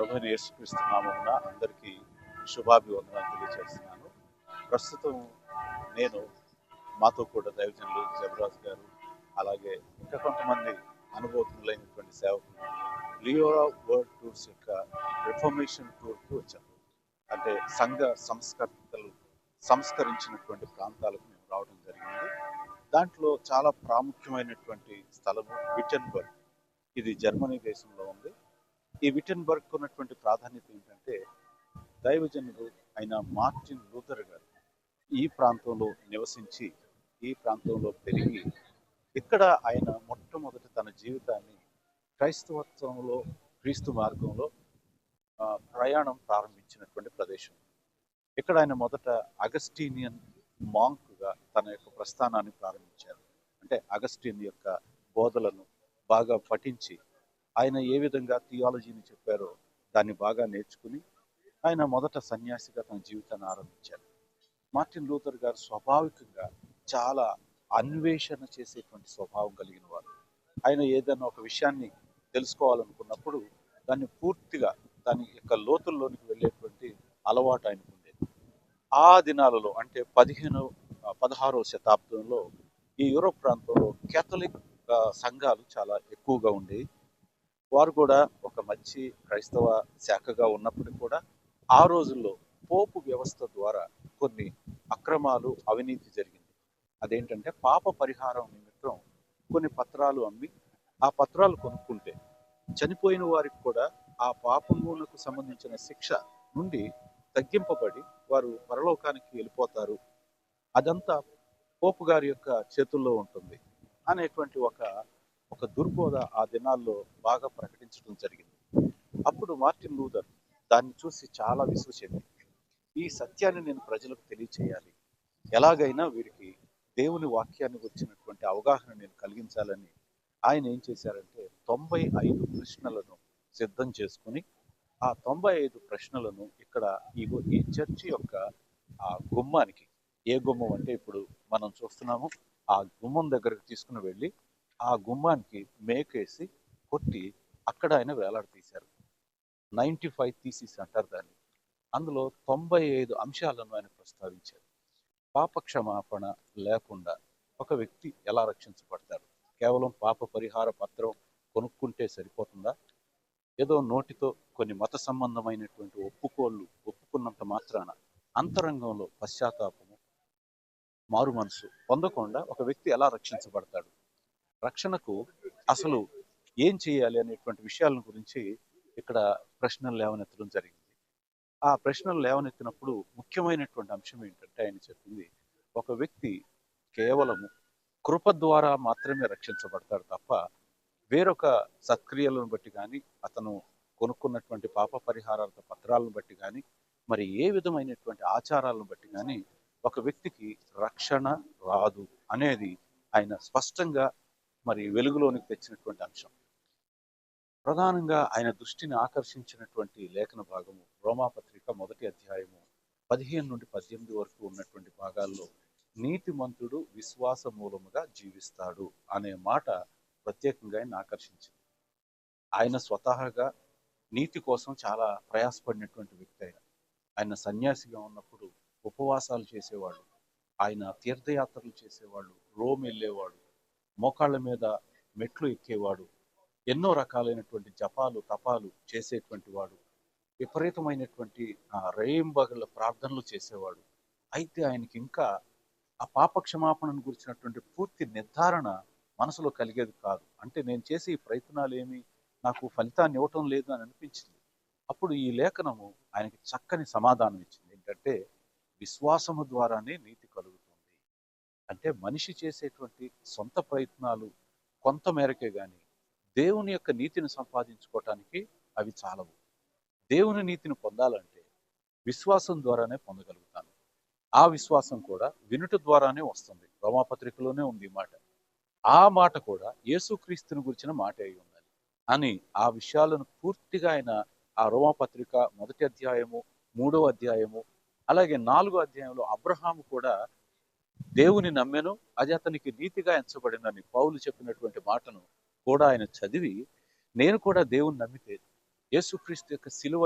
ప్రభుని యేసుక్రీస్తు అందరికీ శుభాభివందనాలు తెలియజేస్తున్నాను ప్రస్తుతం నేను మాతో కూడా దైవజనులు జబరాజ్ గారు అలాగే ఇంకా కొంతమంది అనుభవజ్ఞులైనటువంటి సేవకులు లియోరా వరల్డ్ టూర్స్ యొక్క రిఫర్మేషన్ టూర్కి వచ్చాము అంటే సంఘ సంస్కర్తలు సంస్కరించినటువంటి ప్రాంతాలకు మేము రావడం జరిగింది. దాంట్లో చాలా ప్రాముఖ్యమైనటువంటి స్థలము విటన్బర్గ్. ఇది జర్మనీ దేశంలో ఈ విటన్బర్గ్ ఉన్నటువంటి ప్రాధాన్యత ఏంటంటే దైవజనుడు అయిన మార్టిన్ లూథర్ గారు ఈ ప్రాంతంలో నివసించి ఈ ప్రాంతంలో పెరిగి ఇక్కడ ఆయన మొట్టమొదటి తన జీవితాన్ని క్రైస్తవత్వంలో క్రీస్తు మార్గంలో ప్రయాణం ప్రారంభించినటువంటి ప్రదేశం. ఇక్కడ ఆయన మొదట అగస్టీనియన్ మాంక్గా తన యొక్క ప్రస్థానాన్ని ప్రారంభించారు. అంటే అగస్టిన్ యొక్క బోధలను బాగా పఠించి ఆయన ఏ విధంగా థియాలజీని చెప్పారో దాన్ని బాగా నేర్చుకుని ఆయన మొదట సన్యాసిగా తన జీవితాన్ని ఆరంభించారు. మార్టిన్ లూథర్ గారు స్వాభావికంగా చాలా అన్వేషణ చేసేటువంటి స్వభావం కలిగిన వారు. ఆయన ఏదైనా ఒక విషయాన్ని తెలుసుకోవాలనుకున్నప్పుడు దాన్ని పూర్తిగా దాని యొక్క లోతుల్లోనికి వెళ్ళేటువంటి అలవాటు ఆయనకు ఉండేది. ఆ దినాలలో అంటే పదిహేను పదహారవ శతాబ్దంలో ఈ యూరోప్ ప్రాంతంలో కేథలిక్ సంఘాలు చాలా ఎక్కువగా ఉండేవి. వారు కూడా ఒక మంచి క్రైస్తవ శాఖగా ఉన్నప్పటికీ కూడా ఆ రోజుల్లో పోపు వ్యవస్థ ద్వారా కొన్ని అక్రమాలు అవినీతి జరిగింది. అదేంటంటే పాప పరిహారం నిమిత్తం కొన్ని పత్రాలు అమ్మి ఆ పత్రాలు కొనుక్కుంటే చనిపోయిన వారికి కూడా ఆ పాపములకు సంబంధించిన శిక్ష నుండి తగ్గింపబడి వారు పరలోకానికి వెళ్ళిపోతారు. అదంతా పోపు గారి యొక్క చేతుల్లో ఉంటుంది అనేటువంటి ఒక ఒక దుర్బోధ ఆ దినాల్లో బాగా ప్రకటించడం జరిగింది. అప్పుడు మార్టిన్ లూథర్ దాన్ని చూసి చాలా విసుగు చెంది ఈ సత్యాన్ని నేను ప్రజలకు తెలియచేయాలి. ఎలాగైనా వీరికి దేవుని వాక్యాన్ని వచ్చినటువంటి అవగాహన నేను కలిగించాలని ఆయన ఏం చేశారంటే తొంభై ఐదు ప్రశ్నలను సిద్ధం చేసుకుని ఆ తొంభై ఐదు ప్రశ్నలను ఇక్కడ ఈ ఈ చర్చి యొక్క ఆ గుమ్మానికి ఏ గుమ్మం అంటే ఇప్పుడు మనం చూస్తున్నాము ఆ గుమ్మం దగ్గరకు తీసుకుని వెళ్ళి ఆ గుమ్మానికి మేకేసి కొట్టి అక్కడ ఆయన వేలాడతీశారు నైంటీ ఫైవ్ థీసిస్ అంటారు దాన్ని. అందులో తొంభై ఐదు అంశాలను ఆయన ప్రస్తావించారు. పాప క్షమాపణ లేకుండా ఒక వ్యక్తి ఎలా రక్షించబడతారు కేవలం పాప పరిహార పత్రం కొనుక్కుంటే సరిపోతుందా? ఏదో నోటితో కొన్ని మత సంబంధమైనటువంటి ఒప్పుకోళ్ళు ఒప్పుకున్నంత మాత్రాన అంతరంగంలో పశ్చాత్తాపము మారు మనసు పొందకుండా ఒక వ్యక్తి ఎలా రక్షించబడతాడు? రక్షణకు అసలు ఏం చేయాలి అనేటువంటి విషయాల గురించి ఇక్కడ ప్రశ్నలు లేవనెత్తడం జరిగింది. ఆ ప్రశ్నలు లేవనెత్తినప్పుడు ముఖ్యమైనటువంటి అంశం ఏంటంటే ఆయన చెప్పింది ఒక వ్యక్తి కేవలము కృప ద్వారా మాత్రమే రక్షించబడతాడు తప్ప వేరొక సత్క్రియలను బట్టి కానీ అతను కొనుక్కున్నటువంటి పాప పరిహారాల పత్రాలను బట్టి కానీ మరి ఏ విధమైనటువంటి ఆచారాలను బట్టి కానీ ఒక వ్యక్తికి రక్షణ రాదు అనేది ఆయన స్పష్టంగా మరి వెలుగులోనికి తెచ్చినటువంటి అంశం. ప్రధానంగా ఆయన దృష్టిని ఆకర్షించినటువంటి లేఖన భాగము రోమాపత్రిక మొదటి అధ్యాయము పదిహేను నుండి పద్దెనిమిది వరకు ఉన్నటువంటి భాగాల్లో నీతిమంతుడు విశ్వాస మూలముగా జీవిస్తాడు అనే మాట ప్రత్యేకంగా ఆయన ఆకర్షించింది. ఆయన స్వతహాగా నీతి కోసం చాలా ప్రయాసపడినటువంటి వ్యక్తి ఆయన. ఆయన సన్యాసిగా ఉన్నప్పుడు ఉపవాసాలు చేసేవాడు. ఆయన తీర్థయాత్రలు చేసేవాడు. రోమ్ వెళ్ళేవాడు. మోకాళ్ళ మీద మెట్లు ఎక్కేవాడు. ఎన్నో రకాలైనటువంటి జపాలు తపాలు చేసేటువంటి వాడు. విపరీతమైనటువంటి ఆ రేయింబగల ప్రార్థనలు చేసేవాడు. అయితే ఆయనకి ఇంకా ఆ పాప క్షమాపణను గురించినటువంటి పూర్తి నిర్ధారణ మనసులో కలిగేది కాదు. అంటే నేను చేసే ఈ ప్రయత్నాలు ఏమి నాకు ఫలితాన్ని ఇవ్వటం లేదు అని అనిపించింది. అప్పుడు ఈ లేఖనము ఆయనకి చక్కని సమాధానం ఇచ్చింది ఏంటంటే విశ్వాసము ద్వారానే నీతి కలుగుతుంది. అంటే మనిషి చేసేటువంటి సొంత ప్రయత్నాలు కొంత మేరకే కానీ దేవుని యొక్క నీతిని సంపాదించుకోవటానికి అవి చాలవు. దేవుని నీతిని పొందాలంటే విశ్వాసం ద్వారానే పొందగలుగుతాను. ఆ విశ్వాసం కూడా వినుట ద్వారానే వస్తుంది. రోమాపత్రికలోనే ఉంది ఈ మాట. ఆ మాట కూడా యేసుక్రీస్తుని గురించిన మాట అయి ఉండాలి అని ఆ విషయాలను పూర్తిగా ఆయన ఆ రోమాపత్రిక మొదటి అధ్యాయము మూడో అధ్యాయము అలాగే నాలుగో అధ్యాయంలో అబ్రహాము కూడా దేవుని నమ్మెను అది అతనికి నీతిగా ఎంచబడినని పౌలు చెప్పినటువంటి మాటను కూడా ఆయన చదివి నేను కూడా దేవుని నమ్మితే యేసుక్రీస్తు యొక్క సిలువ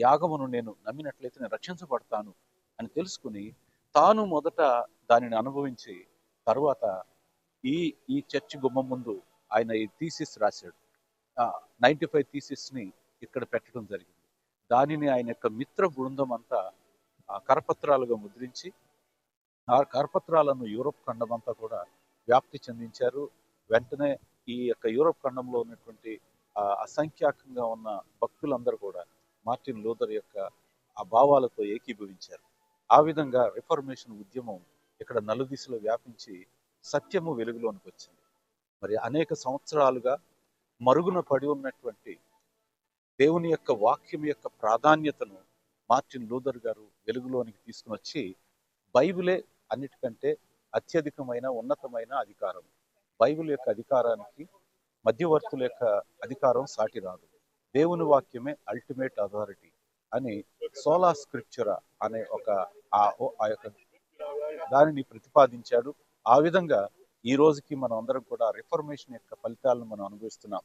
యాగమును నేను నమ్మినట్లయితే నేను రక్షించబడతాను అని తెలుసుకుని తాను మొదట దానిని అనుభవించి తర్వాత ఈ ఈ చర్చి గుమ్మం ముందు ఆయన ఈ థీసిస్ రాశాడు. నైంటీ ఫైవ్ థీసిస్ని ఇక్కడ పెట్టడం జరిగింది. దానిని ఆయన యొక్క మిత్ర బృందం అంతా కరపత్రాలుగా ముద్రించి ఆ కరపత్రాలను యూరోప్ ఖండం అంతా కూడా వ్యాప్తి చెందించారు. వెంటనే ఈ యొక్క యూరోప్ ఖండంలో ఉన్నటువంటి అసంఖ్యాకంగా ఉన్న భక్తులందరూ కూడా మార్టిన్ లూథర్ యొక్క ఆ భావాలతో ఏకీభవించారు. ఆ విధంగా రిఫర్మేషన్ ఉద్యమం ఇక్కడ నలుదిశలో వ్యాపించి సత్యము వెలుగులోనికి వచ్చింది. మరి అనేక సంవత్సరాలుగా మరుగున పడి ఉన్నటువంటి దేవుని యొక్క వాక్యం యొక్క ప్రాధాన్యతను మార్టిన్ లూథర్ గారు వెలుగులోనికి తీసుకుని వచ్చి బైబిలే అన్నిటికంటే అత్యధికమైన ఉన్నతమైన అధికారం. బైబిల్ యొక్క అధికారానికి మధ్యవర్తుల యొక్క అధికారం సాటి రాదు. దేవుని వాక్యమే అల్టిమేట్ అథారిటీ అని సోలా స్క్రిప్చురా అనే ఒక ఆ ఆ యొక్క దానిని ప్రతిపాదించాడు. ఆ విధంగా ఈ రోజుకి మనం అందరం కూడా రిఫర్మేషన్ యొక్క ఫలితాలను మనం అనుభవిస్తున్నాం.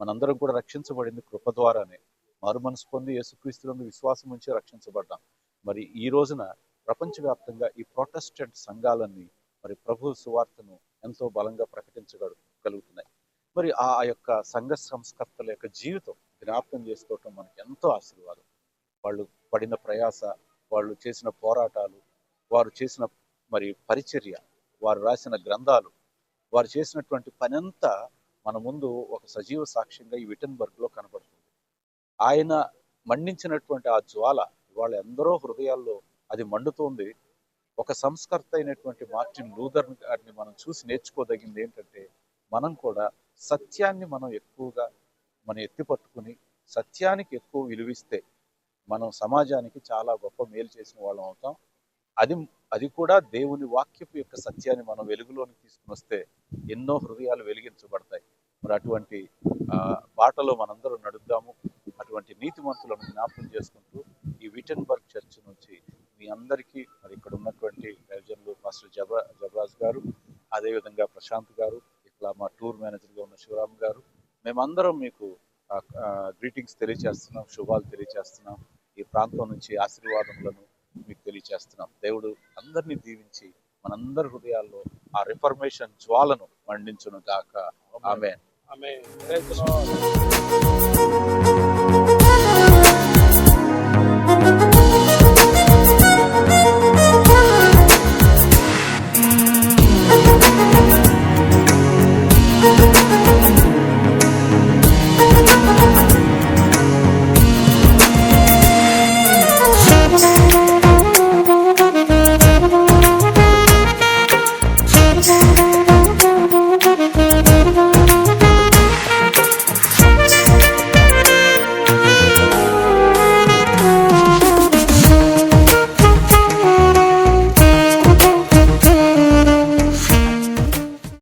మనందరం కూడా రక్షించబడింది కృప ద్వారానే. మారు మనసు పొంది యేసుక్రీస్తులందు విశ్వాసం ఉంచి రక్షించబడ్డాం. మరి ఈ రోజున ప్రపంచవ్యాప్తంగా ఈ ప్రొటెస్టెంట్ సంఘాలన్నీ మరి ప్రభు సువార్తను ఎంతో బలంగా ప్రకటించగలుగుతున్నాయి. మరి ఆ యొక్క సంఘ సంస్కర్తల యొక్క జీవితం జ్ఞాపకం చేసుకోవటం మనకి ఎంతో ఆశీర్వాదం. వాళ్ళు పడిన ప్రయాస వాళ్ళు చేసిన పోరాటాలు వారు చేసిన మరి పరిచర్య వారు రాసిన గ్రంథాలు వారు చేసినటువంటి పనంతా మన ముందు ఒక సజీవ సాక్ష్యంగా ఈ విటన్బర్గ్లో కనబడుతుంది. ఆయన మండించినటువంటి ఆ జ్వాల ఇవాళ ఎందరో హృదయాల్లో అది మండుతోంది. ఒక సంస్కర్త అయినటువంటి మార్టిన్ లూథర్ గారిని మనం చూసి నేర్చుకోదగింది ఏంటంటే మనం కూడా సత్యాన్ని మనం ఎక్కువగా మనం ఎత్తిపట్టుకుని సత్యానికి ఎక్కువ విలువిస్తే మనం సమాజానికి చాలా గొప్ప మేలు చేసిన వాళ్ళం అవుతాం. అది అది కూడా దేవుని వాక్యపు యొక్క సత్యాన్ని మనం వెలుగులోకి తీసుకుని వస్తే ఎన్నో హృదయాలు వెలిగించబడతాయి. మరి అటువంటి బాటలో మనందరం నడుద్దాము. అటువంటి నీతిమంతులను జ్ఞాపకం చేసుకుంటూ ఈ విటన్బర్గ్ చర్చ్ నుంచి మీ అందరికీ మరి ఇక్కడ ఉన్నటువంటి ప్రయోజనులు మాస్టర్ జబ జబరాజ్ గారు అదేవిధంగా ప్రశాంత్ గారు ఇట్లా మా టూర్ మేనేజర్గా ఉన్న శివరామ్ గారు మేమందరం మీకు గ్రీటింగ్స్ తెలియజేస్తున్నాం శుభాలు తెలియజేస్తున్నాం ఈ ప్రాంతం నుంచి ఆశీర్వాదములను మీకు తెలియజేస్తున్నాం దేవుడు అందరినీ దీవించి మనందరి హృదయాల్లో ఆ రిఫర్మేషన్ జ్వాలను మండించును గాక ఆమె Lord.